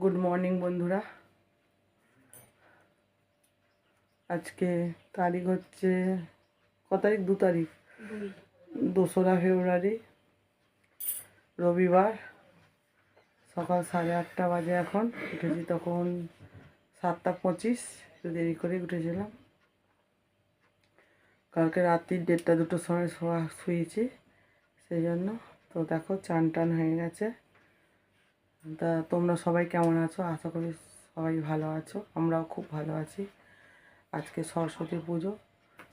Good morning বন্ধুরা। আজকে তারিখ হচ্ছে ক তারিখ? দু তারিখ। দোসরা ফেব্রুয়ারি রবিবার সকাল সাড়ে আটটা বাজে এখন। উঠেছি তখন সাতটা পঁচিশ একটু দেরি করে উঠেছিলাম। কালকে রাত্রি দেড়টা দুটোর সময় শোয়া শুয়েছি সেই জন্য। তো দেখো চান টান হয়ে গেছে। তা তোমরা সবাই কেমন আছো? আশা করি সবাই ভালো আছো। আমরাও খুব ভালো আছি। আজকে সরস্বতী পুজো।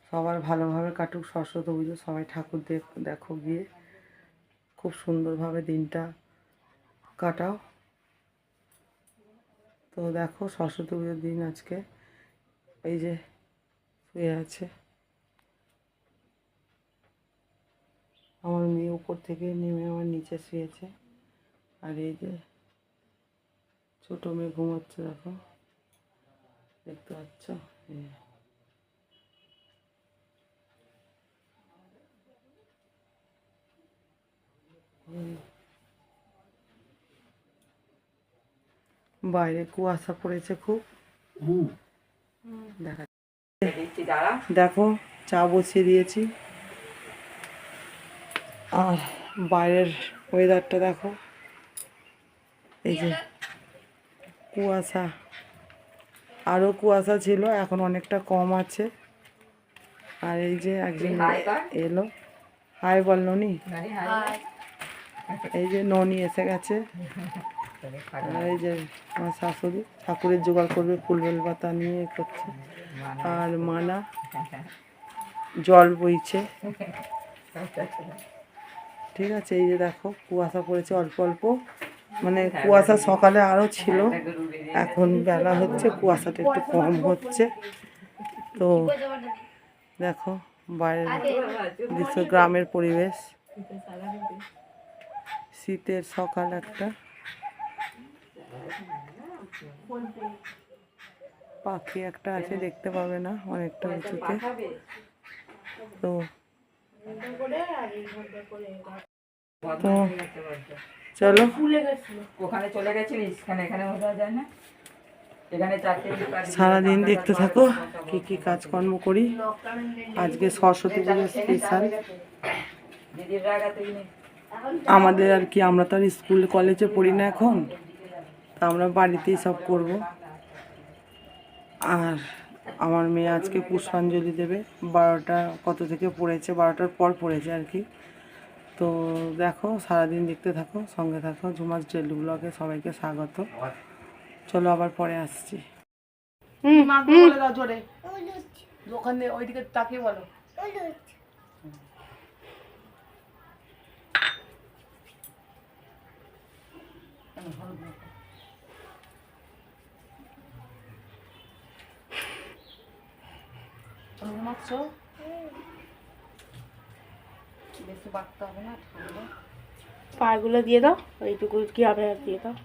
সবার ভালোভাবে কাটুক সরস্বতী পুজো। সবাই ঠাকুর দেখ, দেখো গিয়ে। খুব সুন্দরভাবে দিনটা কাটাও। তো দেখো সরস্বতী পুজোর দিন আজকে। এই যে শুয়ে আছে। আমার মেয়ে উপর থেকে নেমে আমার নিচে শুয়েছে। আর এই যে ছোটো মেয়ে ঘুমাচ্ছে দেখো। দেখতে পাচ্ছ। বাইরে কুয়াশা পড়েছে খুব। দেখা দেখো চা বসিয়ে দিয়েছি। আর বাইরের ওয়েদারটা দেখো। এই যে। কুয়াশা। আরও কুয়াশা ছিল এখন অনেকটা কম আছে। আর এই যে একজন এলো। হাই বল ননি। এই যে ননি এসে গেছে। আর এই যে আমার শাশুড়ি ঠাকুরের জোগাড় করবে ফুল বেল পাতা নিয়ে করছে। আর মালা জল বইছে। ঠিক আছে এই যে দেখো কুয়াশা পড়েছে অল্প অল্প। মানে কুয়াশা সকালে আরও ছিল। এখন বেলা হচ্ছে কুয়াশাটা একটু কম হচ্ছে। তো দেখো বাইরের দৃশ্য গ্রামের পরিবেশ। শীতের সকাল একটা। পাখি একটা আছে দেখতে পাবে না অনেকটা উঁচুতে। তো তো চলো। ওখানে চলে গেছিলিস? এখানে এখানে বোঝা যায় না? সারাদিন দেখতে থাকো কি কি কাজকর্ম করি। আজকে সরস্বতী পুজো স্পেশাল। আমাদের আর কি আমরা তো আর স্কুল কলেজে পড়ি না এখন। তা আমরা বাড়িতেই সব করব। আর আমার মেয়ে আজকে পুষ্পাঞ্জলি দেবে। বারোটা কত থেকে পড়েছে? বারোটার পর পড়েছে আর কি। তো দেখো সারাদিন দেখতে থাকো সঙ্গে থাকো। ঝুমাস ডেলি ব্লগে সবাইকে স্বাগত। চলো আবার পরে আসছি। মাকে বলে দাও জোরে। ওখানে ওইদিকে তাকিয়ে বলো। ঘুমাচ্ছ? বেশি বাড়তে হবে না ঠান্ডা। পাগুলো দিয়ে দাও ওইটুকু কি হবে আর দিয়ে দাও।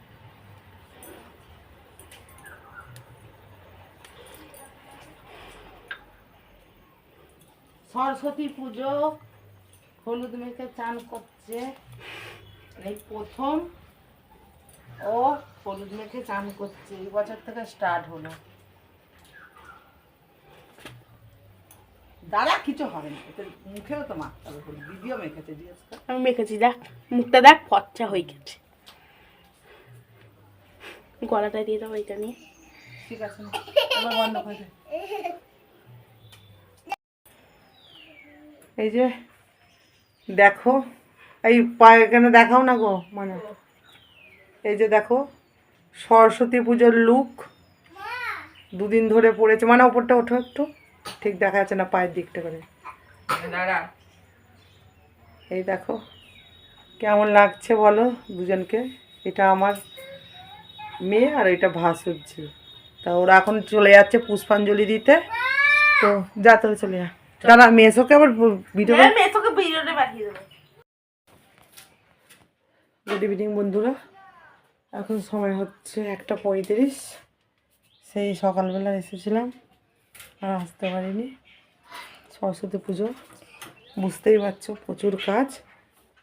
সরস্বতী পুজো হলুদ মেখে চান করছে। এই প্রথম ও হলুদ মেখে চান করছে এই বছর থেকে স্টার্ট হলো। কিছু হবে না। এতে মুখেও তো মাখতে হবে দিদিও মেখেছে আমি মেখেছি দেখ মুখটা দেখ ফচ্চা হয়ে গেছে। গলাটা দিয়ে দাও এইটা নিয়ে। ঠিক আছে বন্ধ করে এই যে দেখো এই পায়ে এখানে দেখাও না গো মানে? এই যে দেখো সরস্বতী পুজোর লুক দুদিন ধরে পড়েছে মানে ওপরটা ওঠো একটু। ঠিক দেখা যাচ্ছে না পায়ের দিকটা করে। এই দেখো কেমন লাগছে বলো দুজনকে? এটা আমার মেয়ে আর এটা ভাসুরজি। তা ওরা এখন চলে যাচ্ছে পুষ্পাঞ্জলি দিতে। তো যা তোরা চলে যা। দাঁড়া মেসোকে আবার ভিডিও গুড ইভিনিং বন্ধুরা। এখন সময় হচ্ছে একটা পঁয়ত্রিশ। সেই সকালবেলা এসেছিলাম। আর আসতে পারিনি। সরস্বতী পুজো। বুঝতেই পারছ, প্রচুর কাজ।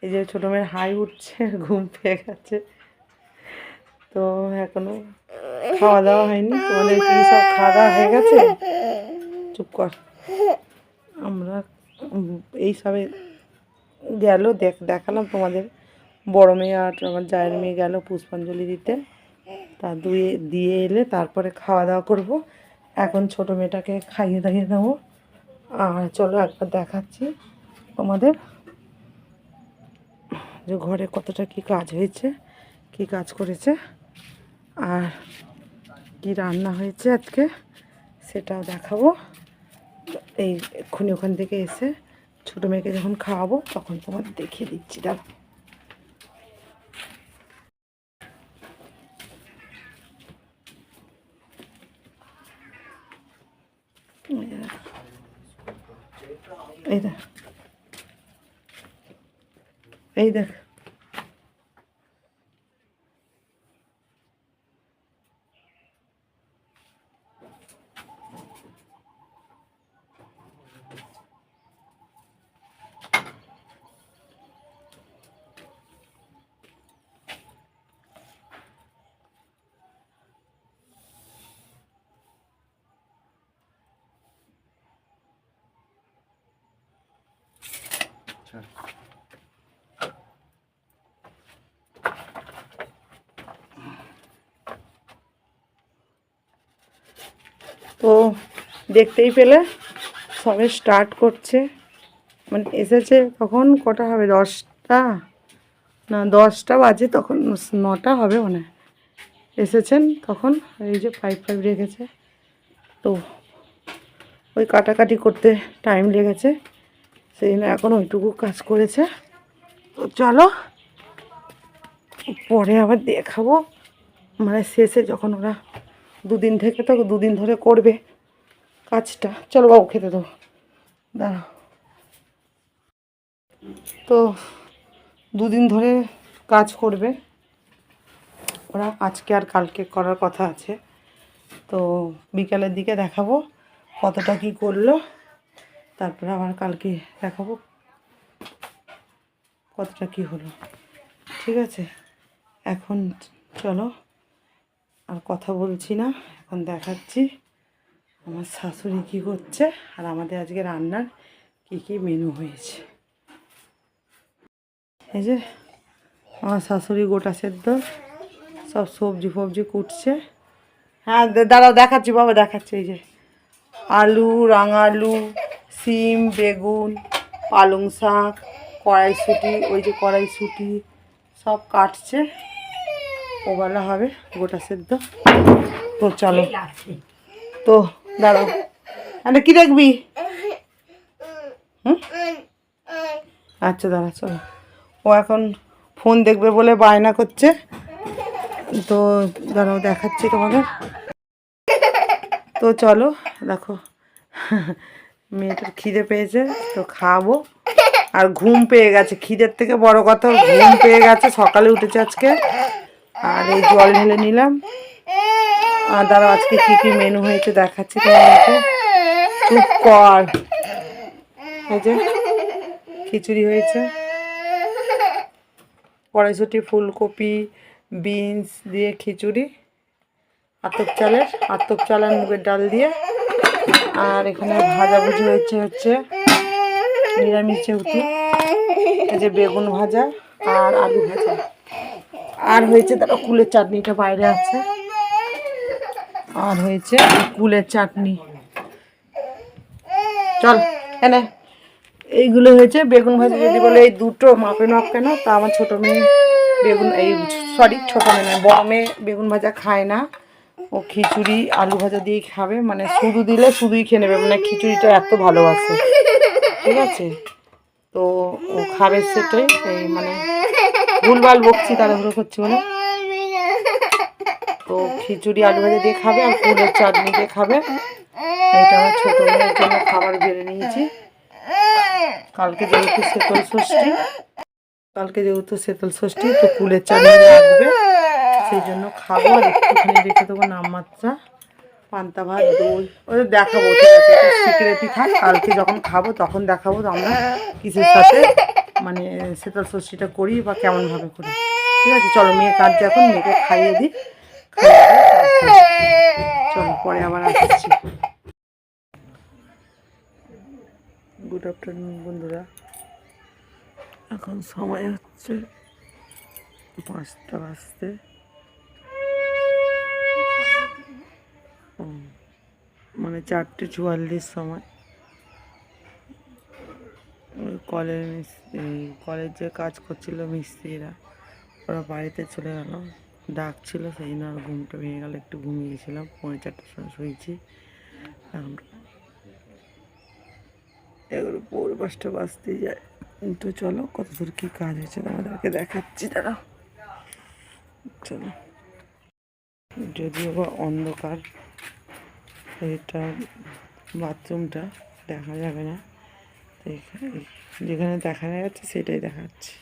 এই যে ছোটো মেয়ের হাই উঠছে, ঘুম পেয়ে গেছে। তো এখনও খাওয়া দাওয়া হয়নি। তোমাদের কি সব খাওয়া দাওয়া হয়ে গেছে? চুপ কর। আমরা এই সবে গেল, দেখ, দেখালাম তোমাদের। বড় মেয়ে আর আমার জায়ের মেয়ে গেল পুষ্পাঞ্জলি দিতে। তা দুয়ে, দিয়ে এলে তারপরে খাওয়া দাওয়া করব। এখন ছোট মেয়েটাকে খাইয়ে দাইয়ে দেবো। আর চলো একবার দেখাচ্ছি তোমাদের যে ঘরে কতটা কি কাজ হয়েছে, কি কাজ করেছে, আর কি রান্না হয়েছে আজকে সেটাও দেখাবো। এই এক্ষুনি ওখান থেকে এসে ছোটো মেয়েকে যখন খাওয়াবো তখন তোমাদের দেখিয়ে দিচ্ছি দাঁড়া এই দেখ। এই দেখ। তো দেখতেই পেলে সবে স্টার্ট করছে। মানে এসেছে তখন কটা হবে? দশটা? না, দশটা বাজে তখন, নটা হবে মানে এসেছেন তখন? এই যে পাইপ ফাইপ রেখেছে। তো ওই কাটাকাটি করতে টাইম লেগেছে। সেই জন্য এখন ওইটুকু কাজ করেছে। তো চলো, পরে আবার দেখাবো। মানে শেষে যখন ওরা দুদিন থেকে তো দুদিন ধরে করবে কাজটা। চলো বাবু খেতে দেবো দাঁড়াও। তো দুদিন ধরে কাজ করবে। ওরা আজকে আর কালকে করার কথা আছে। তো বিকালের দিকে দেখাবো কতটা কি করল। তারপরে আবার কালকে দেখাবো কতটা কি হলো। ঠিক আছে? এখন চলো, আর কথা বলছি না, এখন দেখাচ্ছি আমার শাশুড়ি কী করছে আর আমাদের আজকে রান্নার কী কী মেনু হয়েছে। এই যে, আমার শাশুড়ি গোটা সেদ্ধ, সব সবজি ফবজি কুটছে। হ্যাঁ দাঁড়াও, দেখাচ্ছি, বাবা দেখাচ্ছি, এই যে। আলু রাঙা আলু সিম, বেগুন, পালং শাক, কড়াইশুঁটি, ওই যে কড়াইশুঁটি সব কাটছে। ওবেলা হবে গোটা সেদ্ধ। তো চলো। তো দাঁড়াও। আরে কি দেখবি? আচ্ছা দাঁড়া, চলো। ও এখন ফোন দেখবে বলে বায়না করছে। তো দাঁড়াও, দেখাচ্ছি তোমাদের। তো চলো, দেখো। মেয়েটার খিদে পেয়েছে, তো খাব। আর ঘুম পেয়ে গেছে, খিদের থেকে বড় কথা, ঘুম পেয়ে গেছে, সকালে উঠেছে আজকে। আর এই জল ঢেলে নিলাম। আর দাঁড়াও, আজকে কি কি মেনু হয়েছে দেখাচ্ছি তোমাদেরকে চুপ কর এই যে, খিচুড়ি হয়েছে। কড়াইশুটি, ফুলকপি, বিনস দিয়ে খিচুড়ি। আতপ চালের, আতপ চাল আর মুগের ডাল দিয়ে। আর এখানে ভাজা ভাজাভুজি হচ্ছে হচ্ছে নিরামিষ যেহেতু, এই যে বেগুন ভাজা আর আলু ভাজা। আর হয়েছে তারা কুলের চাটনিটা বাইরে আছে। আর হয়েছে কুলের চাটনি। চল, এনে। এইগুলো হয়েছে বেগুন ভাজা, যদি বলে এই দুটো মাপে মাপ কেন, তা আমার ছোটো মেয়ে বেগুন, এই সরি ছোটো মেয়ে বড় মেয়ে বেগুন ভাজা খায় না। ও খিচুড়ি আলু ভাজা দিয়ে খাবে মানে শুধু দিলে শুধুই খেয়ে নেবে মানে খিচুড়িটা এত ভালোবাসে। ঠিক আছে? তো ও খাবে সেটাই, এই মানে ভুলভাল বকছি, তাড়াহুড়ো করছি বলে। তো খিচুড়ি আলু ভাজা দিয়ে খাবে আর ফুলের চাটনি দিয়ে খাবে। এটা আমার ছোটো মেয়ের জন্য খাবার বেড়ে নিয়েছি। কালকে যেহেতু শীতল ষষ্ঠী, কালকে যেহেতু শীতল ষষ্ঠী, তো ফুলের চাটনি লাগবে। সেই জন্য খাব আর একটুখানি, রেখে দেবো নামমাত্রা। পান্তা ভাত, দই। ওদের দেখাবো, ঠিক আছে সিক্রেটি থাক, কালকে যখন খাব তখন দেখাবো তো আমরা কিসের সাথে মানে শীতল ষষ্ঠীটা করি বা কেমনভাবে করি। ঠিক আছে, চলো মেয়ে কাঁদছে এখন, মেয়েকে খাইয়ে দিই। চলো, পরে আবার আসছি। গুড আফটারনুন বন্ধুরা। এখন সময় হচ্ছে পাঁচটা বাজতে। মানে চারটে চুয়াল্লিশ সময়। কলের কলের যে কাজ করছিল মিস্ত্রিরা, ওরা বাড়িতে চলে গেল। ডাকছিল সেই জন্য আর ঘুমটা ভেঙে গেল, একটু ঘুমিয়েছিলাম, পৌনে চারটার সময় শুয়েছি। এখন এগুলো পৌনে পাঁচটা বাজতেই যায়। তো চলো, কত দূর কী কাজ হয়েছে তোমাদেরকে দেখাচ্ছি দাঁড়া চলো। যদিও বা অন্ধকার এটা বাথরুমটা দেখা যাবে না। যেখানে দেখা যাচ্ছে সেটাই দেখাচ্ছি।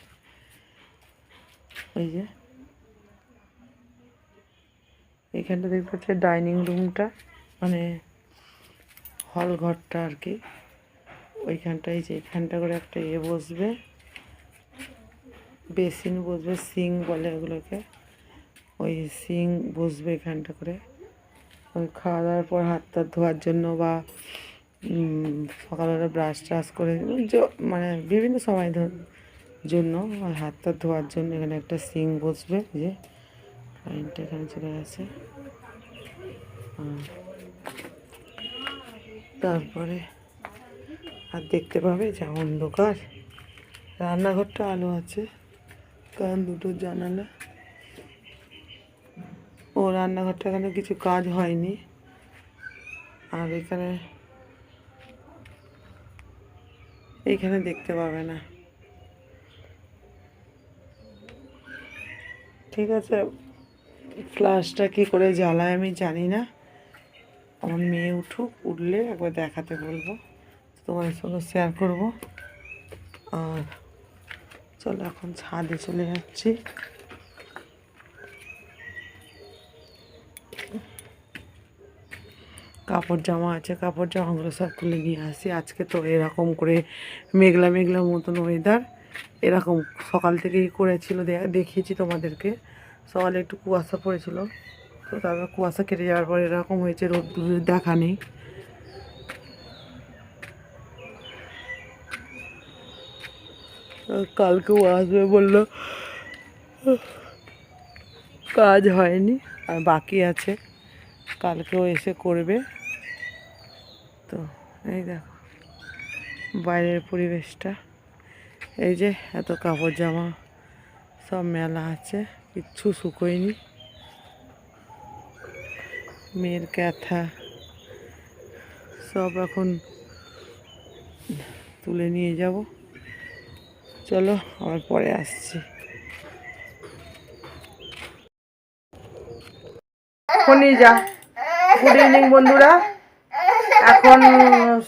ওই যে। এখানটা দেখতে পাচ্ছি ডাইনিং রুমটা মানে হল ঘরটা আর কি। ওইখানটায় যে এখানটা করে একটা এ বসবে, বেসিন বসবে, সিং বলে ওগুলোকে। ওই সিং বসবে এখানটা করে। ওই খাওয়া দাওয়ার পর হাত টাত ধোয়ার জন্য বা সকালবেলা ব্রাশ ট্রাশ করে মানে বিভিন্ন সময় ধর- জন্য হাত টাত ধোয়ার জন্য এখানে একটা সিং বসবে যে কারেন্টটা এখানে চলে গেছে। তারপরে আর দেখতে পাবে যা অন্ধকার। রান্নাঘরটা আলো আছে, কারণ দুটো জানালা। ও রান্নাঘরটা এখানে কিছু কাজ হয়নি। আর এখানে এইখানে দেখতে পাবে না। ঠিক আছে, ফ্লাশটা কি করে জ্বালায় আমি জানি না। আমার মেয়ে উঠুক, উঠলে একবার দেখাতে বলব। তোমার সঙ্গে শেয়ার করব। আর চলো এখন ছাদে চলে যাচ্ছি। কাপড় জামা আছে, কাপড় জামাগুলো সব তুলে নিয়ে আসি। আজকে তো এরকম করে মেঘলা মেঘলা মতন ওয়েদার এরকম সকাল থেকেই করেছিল দেখিয়েছি তোমাদেরকে। সকালে একটু কুয়াশা পড়েছিল, তো তারপর কুয়াশা কেটে যাওয়ার পর এরকম হয়েছে, রোদ দেখা নেই। কালকেও আসবে বলল, কাজ হয়নি, আর বাকি আছে, কালকেও এসে করবে। তো, এই দেখো। বাইরের পরিবেশটা। এই যে এত কাপড় জামা সব মেলা আছে, কিচ্ছু শুকোয়নি। মেয়ের ক্যাথা সব এখন তুলে নিয়ে যাব। চলো, আবার পরে আসছি। এখনই যা। গুড ইভিনিং, বন্ধুরা। এখন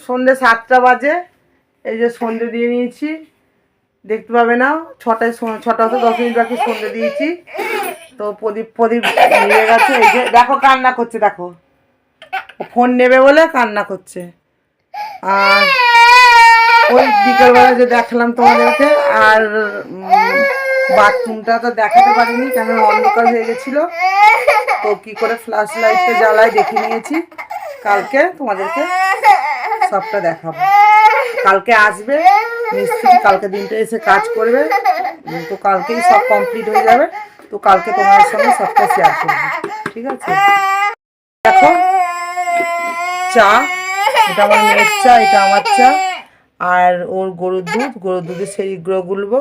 সন্ধে সাতটা বাজে। এই যে সন্ধে দিয়ে নিয়েছি। দেখতে পাবে না, ছটায় ছটা হতে দশ মিনিট বাকি সন্ধে দিয়েছি। তো প্রদীপ প্রদীপ নিয়ে গেছে। এই যে, দেখো কান্না করছে, দেখো। ফোন নেবে বলে কান্না করছে। আর ওই বিকেলবেলা যে দেখালাম তোমাদেরকে, আর বাথরুমটা তো দেখাতে পারিনি কেন অন্ধকার হয়ে গেছিল। তো কি করে ফ্ল্যাশ লাইটটা জ্বালায় দেখে নিয়েছি। কালকে তোমাদেরকে সবটা দেখাবো। কালকে আসবে মিস্ত্রি কালকে দিনটা এসে কাজ করবে। তো কালকেই সব কমপ্লিট হয়ে যাবে। তো কালকে তোমাদের সঙ্গে সবটা শেয়ার করব। ঠিক আছে? দেখো, চা, এটা আমার মেয়ের চা, এটা আমার চা। আর ওর গরুর দুধ, গরুর দুধের গ্রহ গুলবো।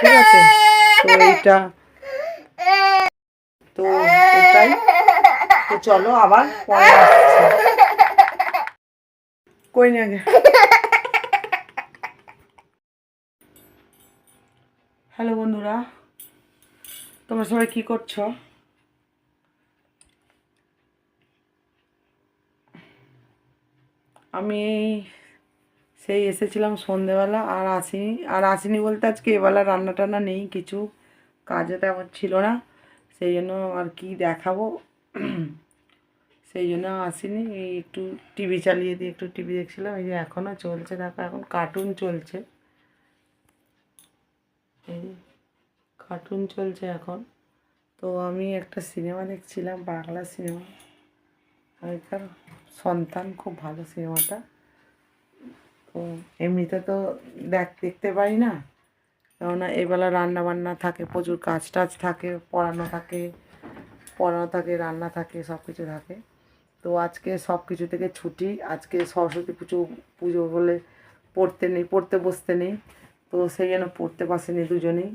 ঠিক আছে? তো এইটা, তো এটাই। তো চলো আবার কই না হ্যালো বন্ধুরা, তোমরা সবাই কি করছ? আমি সেই এসেছিলাম সন্ধেবেলা, আর আসিনি আর আসিনি বলতে আজকে এবেলা রান্না টান্না নেই, কিছু কাজে তেমন ছিল না, সেই জন্য আর কি দেখাবো। সেই জন্য আসিনি, এই একটু টিভি চালিয়ে দিয়ে একটু টিভি দেখছিলাম, এই যে এখনও চলছে, দেখো এখন কার্টুন চলছে। এই কার্টুন চলছে এখন। তো আমি একটা সিনেমা দেখছিলাম, বাংলা সিনেমা আগেকার সন্তান খুব ভালো সিনেমাটা তো এমনিতে তো দেখ, দেখতে পারি না। কেননা এবেলা রান্না বান্না থাকে, প্রচুর কাজ টাজ থাকে, পড়ানো থাকে পড়ানো থাকে, রান্না থাকে সব কিছু থাকে। তো আজকে সব কিছু থেকে ছুটি। আজকে সরস্বতী পুজো পুজো বলে পড়তে নেই পড়তে বসতে নেই। তো সেই জন্য পড়তে বসেনি দুজনেই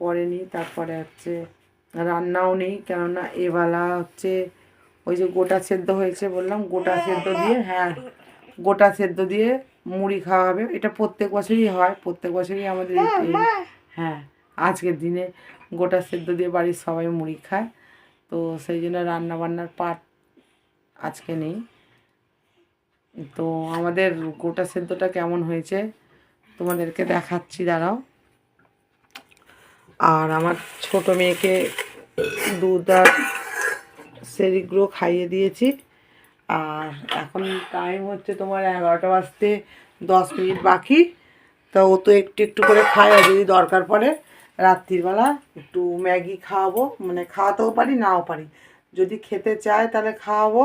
পড়েনি। তারপরে হচ্ছে রান্নাও নেই কেননা এবেলা হচ্ছে ওই যে গোটা সেদ্ধ হয়েছে বললাম গোটা সেদ্ধ দিয়ে হ্যাঁ গোটা সেদ্ধ দিয়ে মুড়ি খাওয়া হবে। এটা প্রত্যেক বছরই হয় প্রত্যেক বছরই আমাদের হ্যাঁ আজকের দিনে গোটা সেদ্ধ দিয়ে বাড়ির সবাই মুড়ি খায়। তো সেই জন্য রান্না বান্নার পাট আজকে নেই। তো আমাদের গোটা সেদ্ধটা কেমন হয়েছে তোমাদেরকে দেখাচ্ছি, দাঁড়াও। আর আমার ছোট মেয়েকে দুধ আর সেরিগুলো খাইয়ে দিয়েছি। আর এখন টাইম হচ্ছে তোমার এগারোটা বাজতে দশ মিনিট বাকি। তো ও তো একটু একটু করে খায়, আর যদি দরকার পড়ে রাত্রিবেলা একটু ম্যাগি খাওয়াবো। মানে খাওয়াতেও পারি, নাও পারি। যদি খেতে চায় তাহলে খাওয়াবো।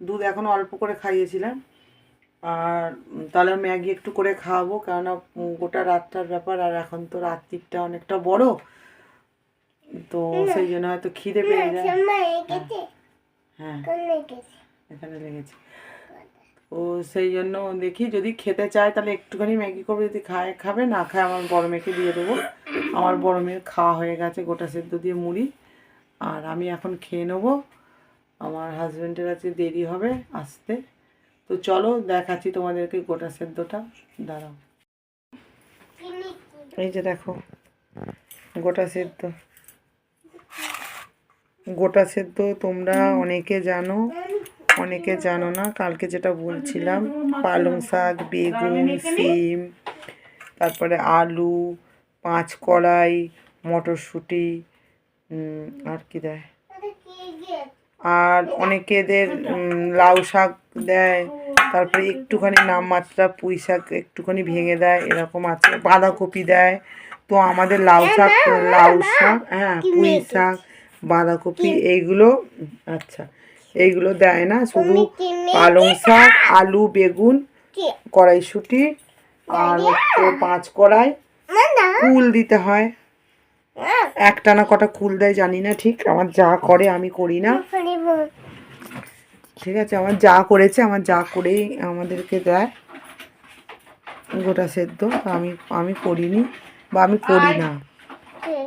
দুধ এখন অল্প করে খাইয়েছিলাম। আর তাহলে ম্যাগি একটু করে খাওয়াবো কেননা গোটা রাতটার ব্যাপার আর এখন তো রাত্রিটা অনেকটা বড়। তো সেই জন্য হয়তো খিদে পেয়ে যায়। হ্যাঁ। এখানে লেগেছে। ও সেই জন্য দেখি যদি খেতে চায় তাহলে একটুখানি ম্যাগি করব যদি খায় খাবে না খায় আমার বড় মেয়েকে দিয়ে দেবো। আমার বড় মেয়ের খাওয়া হয়ে গেছে গোটা সেদ্ধ দিয়ে মুড়ি। আর আমি এখন খেয়ে নেব। আমার হাজব্যান্ডের কাছে দেরি হবে আসতে। তো চলো দেখাচ্ছি তোমাদেরকে গোটা সেদ্ধটা। দাঁড়াও। এই যে দেখো, গোটা সেদ্ধ। গোটা সেদ্ধ তোমরা অনেকে জানো অনেকে জানো না, কালকে যেটা বলছিলাম, পালং শাক, বেগুন, সিম, তারপরে আলু, পাঁচ কড়াই, মটরশুঁটি আর কি দেয়? আর অনেকেদের লাউ শাক দেয় তারপরে একটুখানি নামমাত্রা পুঁই শাক একটুখানি ভেঙে দেয় এরকম আছে। বাঁধাকপি দেয়। তো আমাদের লাউ শাক লাউ শাক হ্যাঁ পুঁই শাক বাঁধাকপি এইগুলো আচ্ছা এইগুলো দেয় না। শুধু পালং শাক আলু বেগুন কড়াইশুঁটি আর হচ্ছে পাঁচ কড়াই কুল দিতে হয়। একটা না কটা কুল দেয় জানি না ঠিক আমার যা করে আমি করি না। ঠিক আছে আমার যা করেছে আমার যা করেই আমাদেরকে দেয়। গোটা সেদ্ধ আমি আমি করিনি বা আমি করি না।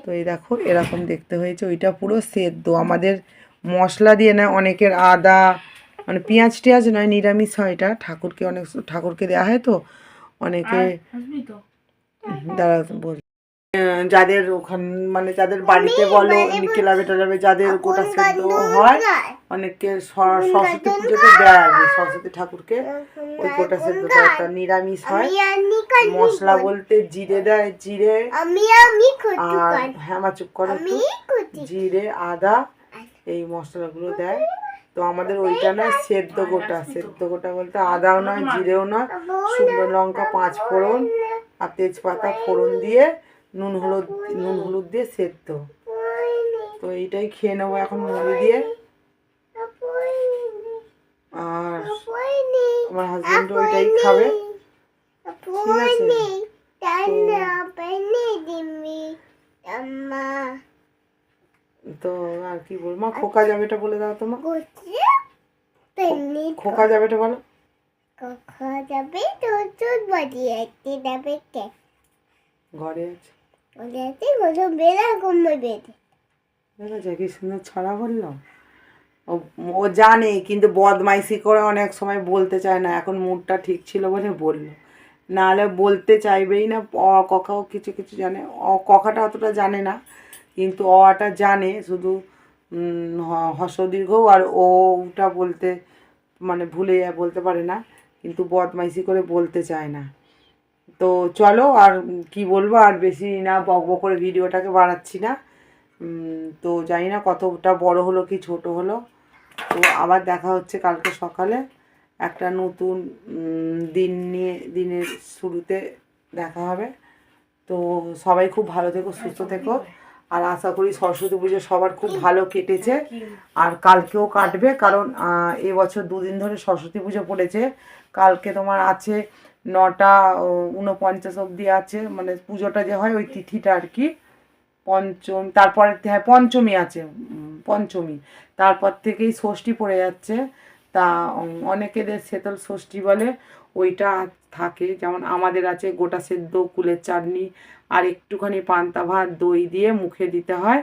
তো এই দেখো এরকম দেখতে হয়েছে ওইটা পুরো সেদ্ধ। আমাদের মশলা দিয়ে না অনেকের আদা মানে পেঁয়াজ টিয়াজ নয় নিরামিষ হয় এটা। ঠাকুরকে অনেক ঠাকুরকে দেওয়া হয় তো অনেকে দাঁড়া বল। যাদের ওখান মানে যাদের বাড়িতে বলো ক্লাবে টালাবে যাদের গোটা সেদ্ধ হয় অনেকে সর- সরস্বতী পুজোতে দেয় আর সরস্বতী ঠাকুরকে। ওই গোটা সেদ্ধটা নিরামিষ হয়। মশলা বলতে জিরে দেয় জিরে। আর হ্যাঁ চুপ করো জিরে আদা এই মশলাগুলো দেয়। তো আমাদের ওইটা নয় সেদ্ধ গোটা সেদ্ধ গোটা বলতে আদাও নয় জিরেও নয়। শুকনো লঙ্কা পাঁচ ফোড়ন আর তেজপাতা ফোড়ন দিয়ে নুন হলুদ নুন হলুদ দিয়ে সেদ্ধ। তো এইটাই খেয়ে নেব এখন মুড়ি দিয়ে। আর আমার হাজবেন্ড ওইটাই খাবে। ঠিক আছে। তো আর কি বলব মা খোকা যাবেটা বলে দাও তোমার খোকা যাবে এটা বলো যাবে তো চুল বাড়িয়ে একটি যাবে কে? ঘরে আছে। ওদেরতে কোনো বেড়া কি সুন্দর ছড়া বলল ও ও জানে কিন্তু বদমাইশি করে অনেক সময় বলতে চায় না। এখন মুডটা ঠিক ছিল বলে বলল। নাহলে বলতে চাইবেই না অ কখাও কিছু কিছু জানে। অ কখাটা অতটা জানে না কিন্তু অটা জানে শুধু উম, হ- হস্র আর ওটা বলতে মানে ভুলে বলতে পারে না কিন্তু বদমাইশি করে বলতে চায় না। তো চলো আর কি বলব আর বেশি না বক বক করে ভিডিওটাকে বাড়াচ্ছি না। তো জানি না কতটা বড় হলো কি ছোট হলো। তো আবার দেখা হচ্ছে কালকে সকালে। একটা নতুন দিন নিয়ে দিনের শুরুতে দেখা হবে। তো সবাই খুব ভালো থেকো সুস্থ থেকো। আর আশা করি সরস্বতী পুজো সবার খুব ভালো কেটেছে। আর কালকেও কাটবে কারণ এবছর দুদিন ধরে সরস্বতী পুজো পড়েছে। কালকে তোমার আছে নটা ও, ঊনপঞ্চাশ অবধি আছে মানে পুজোটা যে হয় ওই তিথিটা আর কি। পঞ্চম তারপরে হ্যাঁ পঞ্চমী আছে পঞ্চমী। তারপর থেকেই ষষ্ঠী পড়ে যাচ্ছে। তা অনেকেদের শীতল ষষ্ঠী বলে ওইটা থাকে। যেমন আমাদের আছে গোটা সেদ্ধ কুলের চাটনি আর একটুখানি পান্তা ভাত দই দিয়ে মুখে দিতে হয়।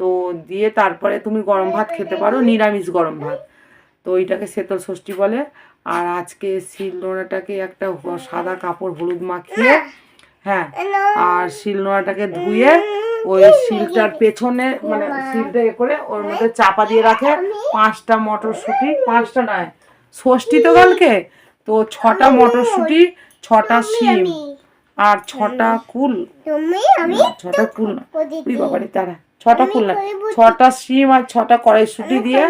তো দিয়ে তারপরে তুমি গরম ভাত খেতে পারো নিরামিষ গরম ভাত। তো ওইটাকে শীতল ষষ্ঠী বলে। আর আজকে শিলনোড়াটাকে একটা সাদা কাপড় হলুদ মাখিয়ে হ্যাঁ আর শিলনোড়াটাকে ধুয়ে ওই শিলটার পেছনে মানে শিলটা এ করে ওর মধ্যে চাপা দিয়ে রাখে। পাঁচটা মটরশুঁটি পাঁচটা নয় ষষ্ঠী তো কালকে? তো ছটা মটরশুঁটি ছটা শিম আর ছটা কুল। ছটা কুল না। প্রদীপ ওই বাবারে তারা ছটা কুল না ছটা শিম আর ছটা কড়াইশুঁটি দিয়ে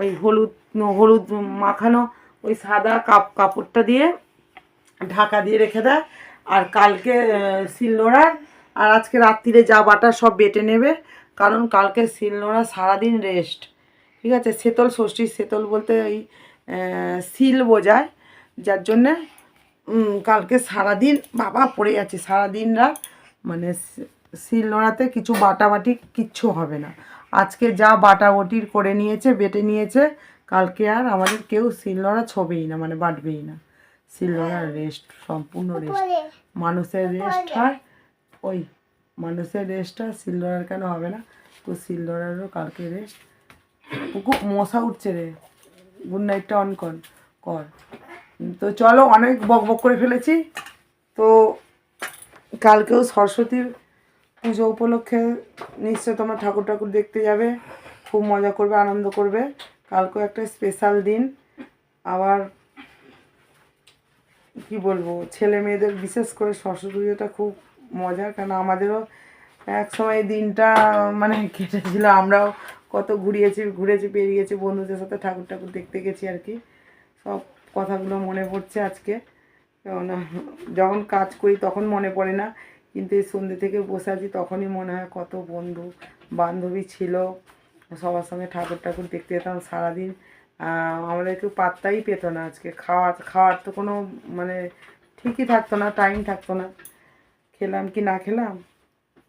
ওই হলুদ হলুদ মাখানো ওই সাদা কাপ কাপড়টা দিয়ে ঢাকা দিয়ে রেখে দেয়। আর কালকে শিলনোড়ার আর আজকে রাত্রিরে যা বাটা সব বেটে নেবে। কারণ কালকে শিলনোড়া সারাদিন রেস্ট ঠিক আছে? শীতল ষষ্ঠী শীতল বলতে ওই শিল বোঝায়। যার জন্যে কালকে সারাদিন বাবা পড়ে যাচ্ছে সারাদিন রাত মানে শিলনোড়াতে কিছু বাটাবাটি কিচ্ছু হবে না। আজকে যা বাটাবটির করে নিয়েছে, বেটে নিয়েছে কালকে আর আমাদের কেউ শিলনোড়া ছবেই না মানে বাটবেই না। শিলনোড়ার রেস্ট সম্পূর্ণ রেস্ট মানুষের রেস্ট হয় ওই মানুষের রেস্ট হয় শিলনোড়ার কেন হবে না? তো শিলনোড়ারও কালকে রেস্ট পুকু মশা উঠছে রে। গুড নাইটটা অন কর কর। তো চলো অনেক বক বক করে ফেলেছি। তো কালকেও সরস্বতীর পুজো উপলক্ষে নিশ্চয় তোমরা ঠাকুর ঠাকুর দেখতে যাবে। খুব মজা করবে আনন্দ করবে। কালকেও একটা স্পেশাল দিন। আবার কি বলব, ছেলে মেয়েদের বিশেষ করে সরস্বতী পুজোটা খুব মজার, কারণ আমাদেরও এক সময় দিনটা মানে কেটেছিল। আমরাও কত ঘুরিয়েছি, ঘুরেছি পেরিয়েছি বন্ধুদের সাথে ঠাকুর ঠাকুর দেখতে গেছি আর কি। সব কথাগুলো মনে পড়ছে আজকে। কেননা যখন কাজ করি তখন মনে পড়ে না। কিন্তু এই সন্ধ্যে থেকে বসে আছি, তখনই মনে হয় কত বন্ধু, বান্ধবী ছিল। সবার সঙ্গে ঠাকুর ঠাকুর দেখতে যেতাম সারাদিন। আমাদের কেউ পাত্তাই পেতো না আজকে। খাওয়া খাওয়ার তো কোনো মানে ঠিকই থাকতো না টাইম থাকতো না। খেলাম কি না খেলাম?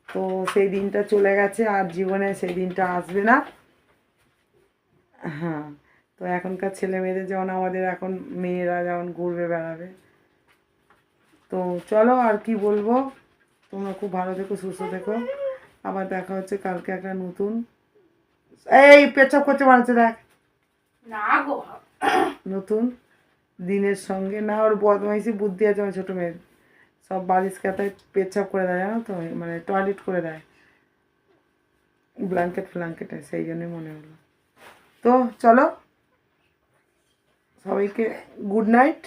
তো সেই দিনটা চলে গেছে, আর জীবনে সেই দিনটা আসবে না। হ্যাঁ তো এখনকার ছেলে মেয়েদের যেমন আমাদের এখন মেয়েরা যেমন ঘুরবে, বেড়াবে। তো চলো আর কি বলব? তোমরা খুব ভালো থেকো, সুস্থ থেকো। আবার দেখা হচ্ছে কালকে একটা নতুন এই পেছাপ করতে পারছে দেখ। না গো। নতুন দিনের সঙ্গে। না ওর বদমাইশি বুদ্ধি আছে আমার ছোটো মেয়ের। সব বালিশ কাতায় পেচ্ছাপ করে দেয় জানো তো? মানে টয়লেট করে দেয়। ব্ল্যাঙ্কেট ফ্ল্যাঙ্কেটে সেই জন্যই মনে হলো। তো চলো সবাইকে good night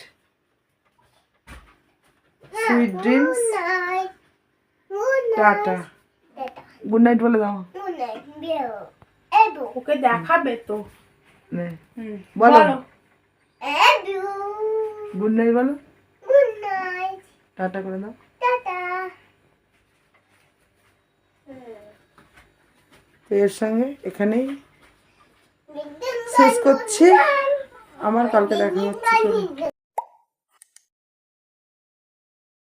sweet dreams tata. Good night বলে দাও। ওকে দেখাবে তো। বলো। বলো। গুড নাইট বলো। গুড নাইট টাটা করে দাও। টাটা। এর সঙ্গে এখানেই শেষ করছি। আমার কালকে দেখা হচ্ছে।